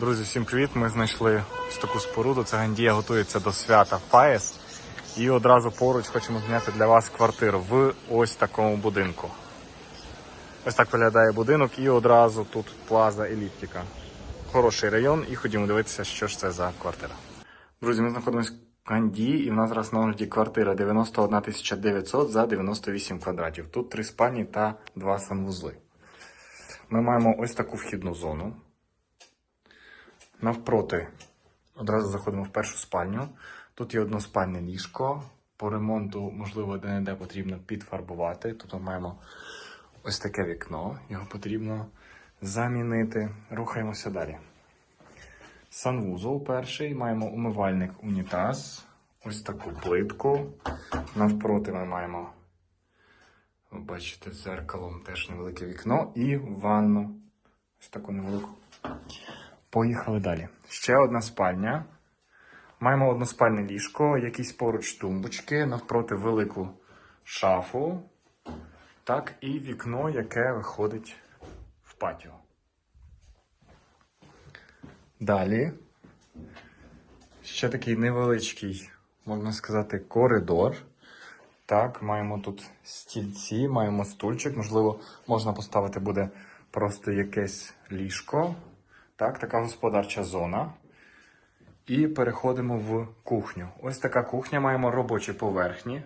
Друзі, всім привіт! Ми знайшли ось таку споруду. Це Гандія готується до свята Фаєс. І одразу поруч хочемо зняти для вас квартиру в ось такому будинку. Ось так виглядає будинок і одразу тут плаза еліптика. Хороший район, і ходімо дивитися, що ж це за квартира. Друзі, ми знаходимося в Ганді, і в нас зараз на огляді квартира 91 900 за 98 квадратів. Тут три спальні та два санвузли. Ми маємо ось таку вхідну зону. Навпроти одразу заходимо в першу спальню. Тут є односпальне ліжко. По ремонту, можливо, де-не-де потрібно підфарбувати. Тут ми маємо ось таке вікно. Його потрібно замінити. Рухаємося далі. Санвузол перший. Маємо умивальник унітаз. Ось таку плитку. Навпроти ми маємо, бачите, зеркалом теж невелике вікно і ванну. Ось таку невелику. Поїхали далі. Ще одна спальня. Маємо односпальне ліжко, якісь поруч тумбочки, навпроти велику шафу. Так, і вікно, яке виходить в патіо. Далі. Ще такий невеличкий, можна сказати, коридор. Так, маємо тут стільці, маємо стульчик. Можливо, можна поставити буде просто якесь ліжко. Так, така господарча зона. І переходимо в кухню. Ось така кухня, маємо робочі поверхні.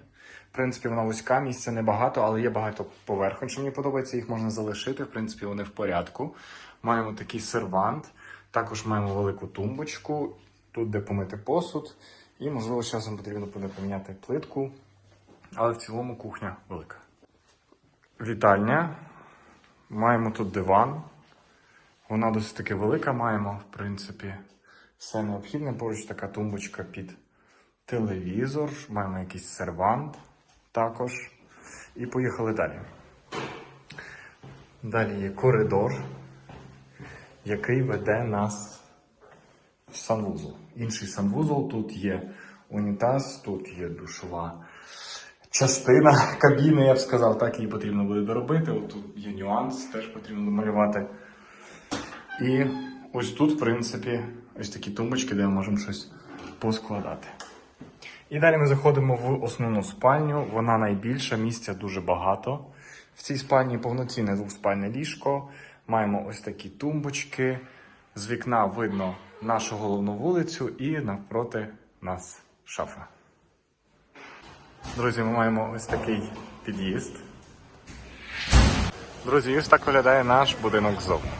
В принципі, вона вузька, місця небагато, але є багато поверхонь, що мені подобається, їх можна залишити. В принципі, вони в порядку. Маємо такий сервант, також маємо велику тумбочку, тут де помити посуд. І, можливо, з часом потрібно буде поміняти плитку. Але в цілому кухня велика. Вітальня. Маємо тут диван. Вона досить таки велика, маємо, в принципі, все необхідне. Поруч така тумбочка під телевізор, маємо якийсь сервант також. І поїхали далі. Далі є коридор, який веде нас в санвузол. Інший санвузол, тут є унітаз, тут є душова частина кабіни, я б сказав, так її потрібно буде доробити. От тут є нюанс, теж потрібно домалювати. І ось тут, в принципі, ось такі тумбочки, де ми можемо щось поскладати. І далі ми заходимо в основну спальню. Вона найбільша, місця дуже багато. В цій спальні повноцінне двоспальне ліжко. Маємо ось такі тумбочки. З вікна видно нашу головну вулицю і навпроти нас шафа. Друзі, ми маємо ось такий під'їзд. Друзі, ось так виглядає наш будинок ззовні.